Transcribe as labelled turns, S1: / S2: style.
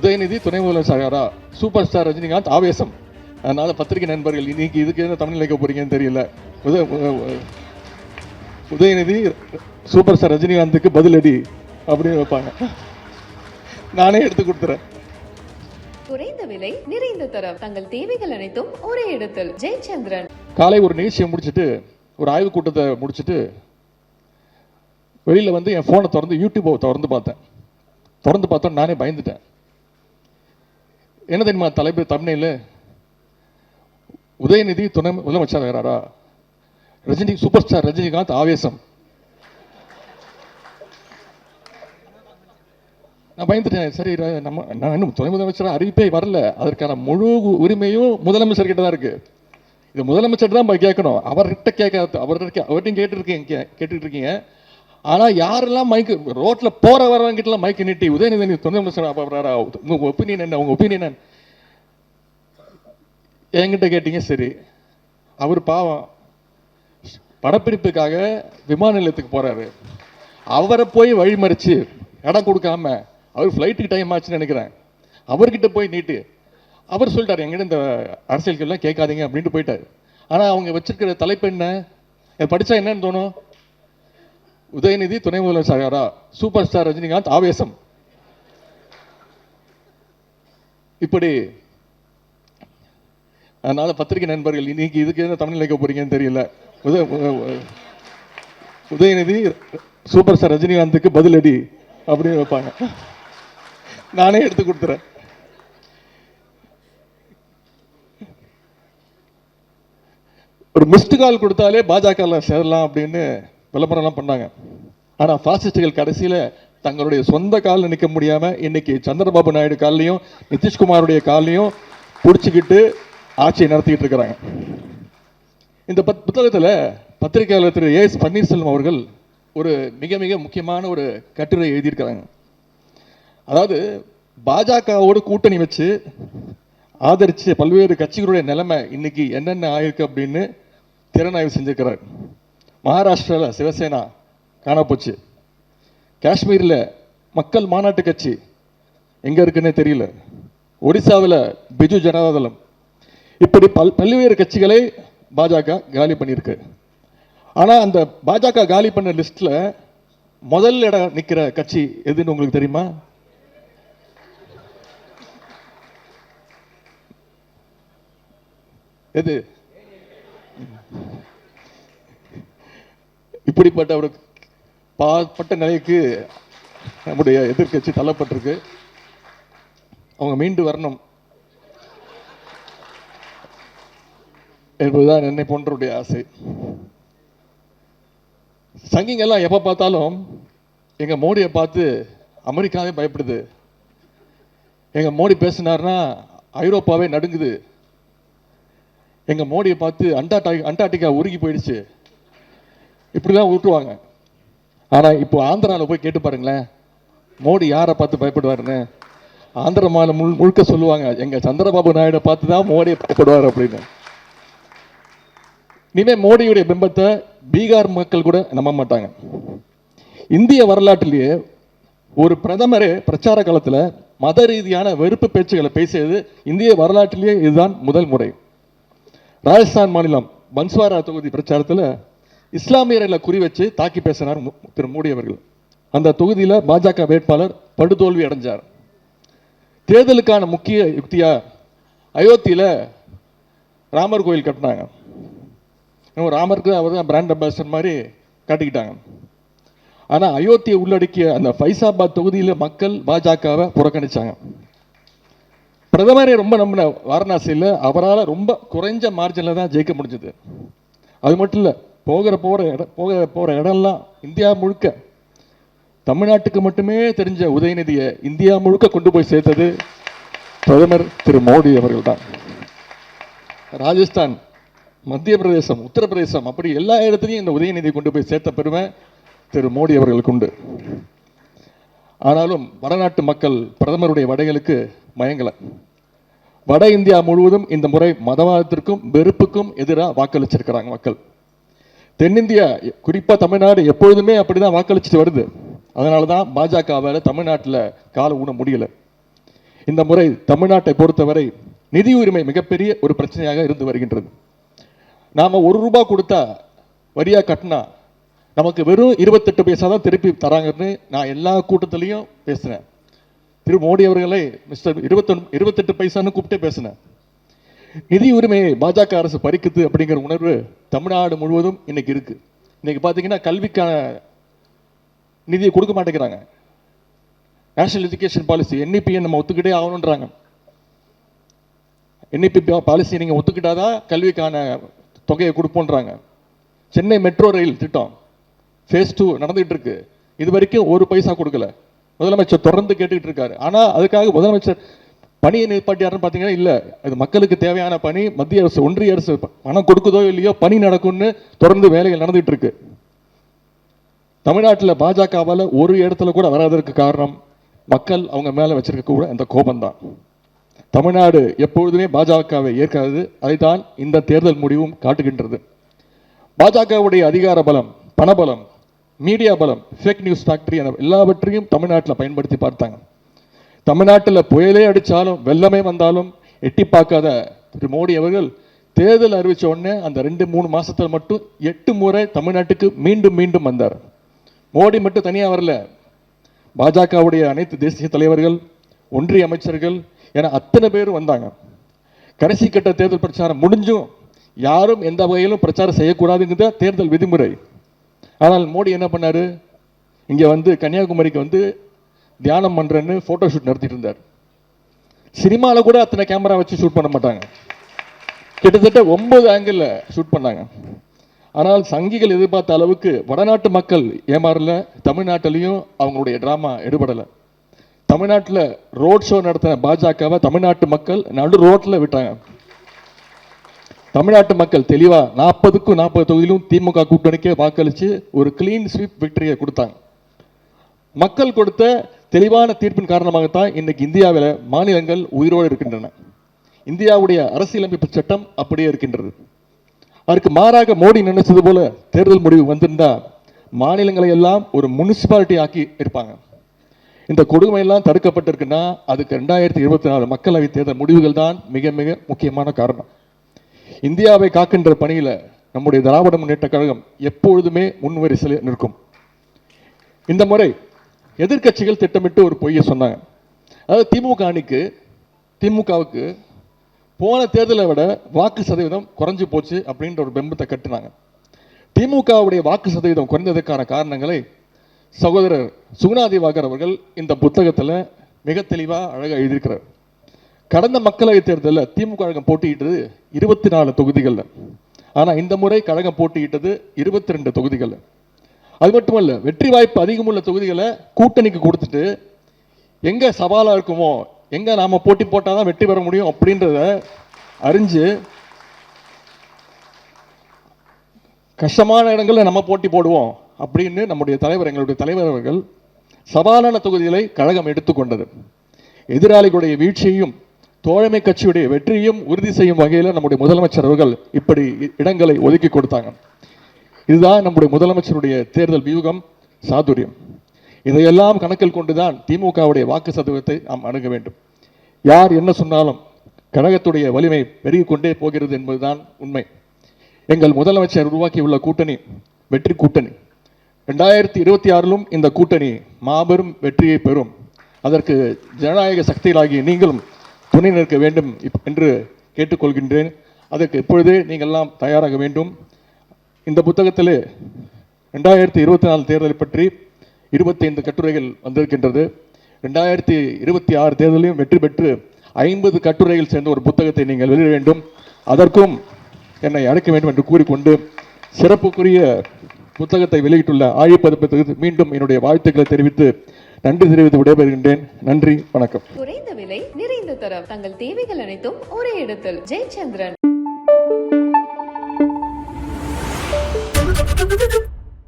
S1: உதயநிதி துணை முதலமைச்சரா super star Rajinikanth ஆவேசம். அதனால பத்திரிகை நண்பர்கள் இன்னைக்கு இதுக்கு என்ன தமிழ் வைக்க போறீங்கன்னு தெரியல. உத உ- உதயநிதி சூப்பர் ஸ்டார் ரஜினிகாந்துக்கு பதிலடி அப்படின்னு வைப்பாங்க. நானே எடுத்து கொடுத்துறேன்.
S2: குறைந்த விலை நிறைந்த தரம். தங்கள் தேவைகள் அனைத்தும் ஒரே இடத்தில். ஜெயச்சந்திரன்.
S1: காலை ஒரு நிகழ்ச்சியை முடிச்சுட்டு ஒரு ஆய்வு கூட்டத்தை முடிச்சுட்டு வெளியில் வந்து என் ஃபோனை திறந்து யூடியூப்பை திறந்து பார்த்தேன். திறந்து பார்த்தோம் நானே பயந்துட்டேன். என்ன தெரியுமா தலைப்பு தமிழில் உதயநிதி துணை முதலமைச்சர் வேறாரா ரஜினி சூப்பர் ஸ்டார் ரஜினிகாந்த் ஆவேசம். நான் பயந்துட்டேன். சரி நம்ம நான் இன்னும் துணை முதலமைச்சராக அறிவிப்பே வரல. அதற்கான முழு உரிமையும் முதலமைச்சர் கிட்ட தான் இருக்கு. இது முதலமைச்சர் தான் போய் கேட்கணும். அவர்கிட்ட கேட்காத அவர்கிட்ட அவர்கிட்ட கேட்டுருக்கீங்க கே- கேட்டுட்டு இருக்கீங்க. ஆனால் யாரெல்லாம் மைக்கு ரோட்டில் போகிற வரவங்க மைக்கு நீட்டி உதயநிதி நீ துணை முதலமைச்சர் உங்கள் ஒப்பீனியன் என்ன உங்கள் ஒப்பீனியன் என்ன? என்கிட்ட கேட்டீங்க சரி. அவர் பாவம். படப்பிடிப்புக்காக விமான நிலையத்துக்கு போகிறாரு அவரை போய் வழிமறிச்சு இடம் கொடுக்காம அவர் ஃப்ளைட்டுக்கு டைம் ஆச்சுன்னு நினைக்கிறேன். அவர்கிட்ட போய் நீட்டு. அவர் சொல்லிட்டார் எங்கிட்ட இந்த அரசியல்கள்லாம் கேட்காதீங்க அப்படின்ட்டு போயிட்டார். ஆனால் அவங்க வச்சிருக்கிற தலைப்பு என்ன? படித்தா படிச்சா என்னன்னு தோணும்? உதயநிதி துணை சாகாரா சூப்பர் ஸ்டார் ரஜினிகாந்த் ஆவேசம். இப்படி அதனால பத்திரிகை நண்பர்கள் இன்னைக்கு இதுக்கு என்ன தமிழ் நிலைக்க போறீங்கன்னு தெரியல. உத உதயநிதி சூப்பர் ஸ்டார் ரஜினிகாந்துக்கு பதிலடி அப்படின்னு வைப்பாங்க. நானே எடுத்து கொடுத்துறேன். ஒரு மிஸ்டு கால் கொடுத்தாலே பாஜக சேரலாம் அப்படின்னு விளம்பரம்லாம் பண்ணாங்க. ஆனால் ஃபாசிஸ்டுகள் கடைசியில் தங்களுடைய சொந்த காலில் நிற்க முடியாமல் இன்னைக்கு சந்திரபாபு நாயுடு கால்லையும் நிதிஷ்குமாருடைய கால்லையும் பிடிச்சிக்கிட்டு ஆட்சியை நடத்திக்கிட்டு இருக்கிறாங்க. இந்த பத் புத்தகத்தில் பத்திரிகையாளர் திரு ஏஎஸ் பன்னீர்செல்வம் அவர்கள் ஒரு மிக மிக முக்கியமான ஒரு கட்டுரை எழுதியிருக்கிறாங்க. அதாவது பாஜகவோடு கூட்டணி வச்சு ஆதரித்து பல்வேறு கட்சிகளுடைய நிலைமை இன்னைக்கு என்னென்ன ஆயிருக்கு அப்படின்னு திறனாய்வு செஞ்சிருக்கிறார். மகாராஷ்டிராவில் சிவசேனா காணப்போச்சு. காஷ்மீரில் மக்கள் மாநாட்டு கட்சி எங்கே இருக்குன்னே தெரியல. ஒடிசாவில் பிஜு ஜனதாதளம். இப்படி பல் பல்வேறு கட்சிகளை பாஜக காலி பண்ணியிருக்கு. ஆனால் அந்த பாஜக காலி பண்ண லிஸ்ட்டில் முதல் இடம் நிற்கிற கட்சி எதுன்னு உங்களுக்கு தெரியுமா? எது? இப்படிப்பட்ட ஒரு பாற்பட்ட நிலைக்கு நம்முடைய எதிர்க்கட்சி தள்ளப்பட்டிருக்கு. அவங்க மீண்டு வரணும். என்பதுதான் என்னை போன்றவருடைய ஆசை. சங்கிங்கெல்லாம் எப்போ பார்த்தாலும் எங்கள் மோடியை பார்த்து அமெரிக்காவே பயப்படுது. எங்கள் மோடி பேசினார்னா ஐரோப்பாவே நடுங்குது. எங்கள் மோடியை பார்த்து அண்டாட்டா அண்டார்டிகா உருகி போயிடுச்சு. இப்படிலாம் விட்டுருவாங்க ஆனால் இப்போ ஆந்திராவில் போய் கேட்டு பாருங்களேன். மோடி யாரை பார்த்து பயப்படுவாருன்னு. ஆந்திர மாநிலம் முழு முழுக்க சொல்லுவாங்க. எங்கள் சந்திரபாபு நாயுடை பார்த்து தான் மோடியை பயப்படுவார் அப்படின்னு. இனிமே மோடியுடைய பிம்பத்தை பீகார் மக்கள் கூட நம்ப மாட்டாங்க. இந்திய வரலாற்றிலேயே ஒரு பிரதமரே பிரச்சார காலத்தில் மத ரீதியான வெறுப்பு பேச்சுகளை பேசியது இந்திய வரலாற்றிலேயே இதுதான் முதல் முறை. ராஜஸ்தான் மாநிலம் பன்ஸ்வாரா தொகுதி பிரச்சாரத்தில் இஸ்லாமியர்களை குறி வச்சு தாக்கி பேசினார் மு- திரு மோடி அவர்கள். அந்த தொகுதியில பாஜக வேட்பாளர் படுதோல்வி அடைஞ்சார். தேர்தலுக்கான முக்கிய யுக்தியா அயோத்தியில ராமர் கோயில் கட்டினாங்க. ராமருக்கு அவர் தான் பிராண்ட் அம்பாசிடர் மாதிரி காட்டிக்கிட்டாங்க. ஆனா அயோத்தியை உள்ளடக்கிய அந்த ஃபைசாபாத் தொகுதியில மக்கள் பாஜகவை புறக்கணிச்சாங்க. பிரதமரே ரொம்ப நம்பின வாரணாசியில் அவரால் ரொம்ப குறைஞ்ச மார்ஜினில் தான் ஜெயிக்க முடிஞ்சது. அது மட்டும் இல்லை போகிற போகிற இடம் போகிற போகிற இடம்லாம் இந்தியா முழுக்க தமிழ்நாட்டுக்கு மட்டுமே தெரிஞ்ச உதயநிதியை இந்தியா முழுக்க கொண்டு போய் சேர்த்தது பிரதமர் திரு மோடி அவர்கள் தான் ராஜஸ்தான் மத்திய பிரதேசம் உத்தரப்பிரதேசம் அப்படி எல்லா இடத்துலையும் இந்த உதயநிதி கொண்டு போய் சேர்த்த பெருமை திரு மோடி அவர்களுக்கு உண்டு. ஆனாலும் வடநாட்டு மக்கள் பிரதமருடைய வடைகளுக்கு மயங்கல. வட இந்தியா முழுவதும் இந்த முறை மதவாதத்திற்கும் வெறுப்புக்கும் எதிராக வாக்களிச்சிருக்கிறாங்க மக்கள். தென்னிந்தியா குறிப்பாக தமிழ்நாடு எப்பொழுதுமே அப்படிதான் வாக்களிச்சுட்டு வருது. அதனால தான் பாஜகவால் தமிழ்நாட்டில் கால ஊன முடியல. இந்த முறை தமிழ்நாட்டை பொறுத்தவரை நிதி உரிமை மிகப்பெரிய ஒரு பிரச்சனையாக இருந்து வருகின்றது. நாம் ஒரு ரூபாய் கொடுத்தா வரியாக கட்டினா நமக்கு வெறும் இருபத்தெட்டு பைசா தான் திருப்பி தராங்கன்னு நான் எல்லா கூட்டத்திலையும் பேசினேன் திரு மோடி அவர்களை மிஸ்டர் இருபத்தொன் இருபத்தெட்டு பைசான்னு கூப்பிட்டே பேசினேன். நிதி உரிமையை பாஜக அரசு பறிக்குது அப்படிங்கிற உணர்வு தமிழ்நாடு முழுவதும் இன்னைக்கு இருக்கு. இன்னைக்கு பார்த்தீங்கன்னா கல்விக்கான நிதியை கொடுக்க மாட்டேங்கிறாங்க. நேஷனல் எஜுகேஷன் பாலிசி என்இபியை நம்ம ஒத்துக்கிட்டே ஆகணுன்றாங்க என்இபி பாலிசி நீங்கள் ஒத்துக்கிட்டாதான் கல்விக்கான தொகையை கொடுப்போன்றாங்க சென்னை மெட்ரோ ரயில் திட்டம் ஃபேஸ் டூ நடந்துகிட்டு இருக்கு. இது வரைக்கும் ஒரு பைசா கொடுக்கல. முதலமைச்சர் தொடர்ந்து கேட்டுக்கிட்டு இருக்காரு. ஆனால் அதுக்காக முதலமைச்சர் பணியை நிப்பாட்டியாருன்னு பார்த்தீங்கன்னா இல்லை. அது மக்களுக்கு தேவையான பணி மத்திய அரசு ஒன்றிய அரசு பணம் கொடுக்குதோ இல்லையோ பணி நடக்கும்னு தொடர்ந்து வேலைகள் நடந்துகிட்டு இருக்கு தமிழ்நாட்டில் பாஜகவால் ஒரு இடத்துல கூட வராததற்கு காரணம் மக்கள் அவங்க மேலே வச்சிருக்க கூட அந்த கோபம்தான். தமிழ்நாடு எப்பொழுதுமே பாஜகவை ஏற்காது அதைத்தான் இந்த தேர்தல் முடிவும் காட்டுகின்றது. பாஜகவுடைய அதிகார பலம் பணபலம் மீடியா பலம் ஃபேக் நியூஸ் ஃபேக்டரி என எல்லாவற்றையும் தமிழ்நாட்டில் பயன்படுத்தி பார்த்தாங்க. தமிழ்நாட்டில் புயலே அடித்தாலும் வெள்ளமே வந்தாலும் எட்டி பார்க்காத திரு மோடி அவர்கள் தேர்தல் அறிவித்த உடனே அந்த ரெண்டு மூணு மாதத்தில் மட்டும் எட்டு முறை தமிழ்நாட்டுக்கு மீண்டும் மீண்டும் வந்தார். மோடி மட்டும் தனியாக வரல. பாஜகவுடைய அனைத்து தேசிய தலைவர்கள் ஒன்றிய அமைச்சர்கள் என அத்தனை பேரும் வந்தாங்க. கடைசி கட்ட தேர்தல் பிரச்சாரம் முடிஞ்சும் யாரும் எந்த வகையிலும் பிரச்சாரம் செய்யக்கூடாதுங்கிறத தேர்தல் விதிமுறை. ஆனால் மோடி என்ன பண்ணாரு? இங்கே வந்து கன்னியாகுமரிக்கு வந்து தியானம் பண்ணுறேன்னு ஃபோட்டோ ஷூட் நடத்திட்டு இருந்தார் சினிமாவில் கூட அத்தனை கேமரா வச்சு ஷூட் பண்ண மாட்டாங்க. கிட்டத்தட்ட ஒன்பது ஆங்கிளில் ஷூட் பண்ணாங்க. ஆனால் சங்கிகள் எதிர்பார்த்த அளவுக்கு வடநாட்டு மக்கள் ஏமாறல தமிழ்நாட்டிலையும் அவங்களுடைய ட்ராமா எடுபடலை. தமிழ்நாட்டில் ரோட் ஷோ நடத்தின பாஜகவை தமிழ்நாட்டு மக்கள் நடு ரோட்டில் விட்டாங்க. தமிழ்நாட்டு மக்கள் தெளிவாக நாற்பதுக்கும் நாற்பது தொகுதியிலும் திமுக கூட்டணிக்கே வாக்களித்து ஒரு கிளீன் ஸ்வீப் விக்டரியை கொடுத்தாங்க. மக்கள் கொடுத்த தெளிவான தீர்ப்பின் காரணமாகத்தான் இன்றைக்கு இந்தியாவில் மாநிலங்கள் உயிரோடு இருக்கின்றன. இந்தியாவுடைய அரசியலமைப்பு சட்டம் அப்படியே இருக்கின்றது. அதற்கு மாறாக மோடி நினைச்சது போல தேர்தல் முடிவு வந்திருந்தா மாநிலங்களை எல்லாம் ஒரு முனிசிபாலிட்டி ஆக்கி இருப்பாங்க. இந்த கொடுமை எல்லாம் தடுக்கப்பட்டிருக்குன்னா அதுக்கு ரெண்டாயிரத்தி இருபத்தி நாலு மக்களவை தேர்தல் முடிவுகள் தான் மிக மிக முக்கியமான காரணம். இந்தியாவை காக்கின்ற பணியில நம்முடைய திராவிட முன்னேற்ற கழகம் எப்பொழுதுமே முன்வரிசையில் நிற்கும். இந்த முறை எதிர்க்கட்சிகள் திட்டமிட்டு ஒரு பொய்யை சொன்னாங்க. அதாவது திமுக அணிக்கு திமுகவுக்கு போன தேர்தலை விட வாக்கு சதவீதம் குறைஞ்சு போச்சு அப்படின்ற ஒரு பெம்பத்தை கட்டுனாங்க. திமுகவுடைய வாக்கு சதவீதம் குறைந்ததற்கான காரணங்களை சகோதரர் சுகுணாதிவாகர் அவர்கள் இந்த புத்தகத்தில் மிக தெளிவாக அழகாக எழுதியிருக்கிறார். கடந்த மக்களவைத் தேர்தலில் திமுக கழகம் போட்டியிட்டது இருபத்தி நாலு தொகுதிகளில். ஆனால் இந்த முறை கழகம் போட்டியிட்டது இருபத்தி ரெண்டு தொகுதிகளில். அது மட்டுமல்ல வெற்றி வாய்ப்பு அதிகமுள்ள தொகுதிகளை கூட்டணிக்கு கொடுத்துட்டு எங்கே சவாலாக இருக்குமோ எங்கே நாம் போட்டி போட்டாதான் வெற்றி பெற முடியும் அப்படின்றத அறிஞ்சு கஷ்டமான இடங்களில் நம்ம போட்டி போடுவோம் அப்படின்னு நம்முடைய தலைவர் எங்களுடைய தலைவர் அவர்கள் சவாலான தொகுதிகளை கழகம் எடுத்துக்கொண்டது எதிராளிகளுடைய வீழ்ச்சியையும் தோழமை கட்சியுடைய வெற்றியையும் உறுதி செய்யும் வகையில் நம்முடைய முதலமைச்சர் அவர்கள் இப்படி இடங்களை ஒதுக்கி கொடுத்தாங்க. இதுதான் நம்முடைய முதலமைச்சருடைய தேர்தல் வியூகம் சாதுரியம். இதையெல்லாம் கணக்கில் கொண்டுதான் திமுகவுடைய வாக்கு சதவீதத்தை நாம் அணுக வேண்டும். யார் என்ன சொன்னாலும் கழகத்துடைய வலிமை பெருகிக்கொண்டே போகிறது என்பதுதான் உண்மை. எங்கள் முதலமைச்சர் உருவாக்கியுள்ள கூட்டணி வெற்றி கூட்டணி. ரெண்டாயிரத்தி இருபத்தி ஆறிலும் இந்த கூட்டணி மாபெரும் வெற்றியை பெறும். அதற்கு ஜனநாயக சக்திகளாகிய நீங்களும் துணை நிற்க வேண்டும் இப்- என்று கேட்டுக்கொள்கின்றேன். அதற்கு இப்பொழுதே நீங்கள்லாம் தயாராக வேண்டும். இந்த புத்தகத்தில் ரெண்டாயிரத்தி இருபத்தி நாலு தேர்தலை பற்றி இருபத்தைந்து கட்டுரைகள் வந்திருக்கின்றது. ரெண்டாயிரத்தி இருபத்தி ஆறு தேர்தலையும் வெற்றி பெற்று ஐம்பது கட்டுரைகள் சேர்ந்த ஒரு புத்தகத்தை நீங்கள் வெளியிட வேண்டும். அதற்கும் என்னை அழைக்க வேண்டும் என்று கூறிக்கொண்டு சிறப்புக்குரிய புத்தகத்தை வெளியிட்டுள்ள ஆழிப்பதிப்பத்துக்கு மீண்டும் என்னுடைய வாழ்த்துக்களை தெரிவித்து நன்றி தெரிவித்து விடைபெறுகின்றேன். நன்றி வணக்கம்.
S2: குறைந்த விலை நிறைந்த தரம். தங்கள் தேவைகள் அனைத்தும் ஒரே இடத்தில். ஜெயச்சந்திரன். どっ!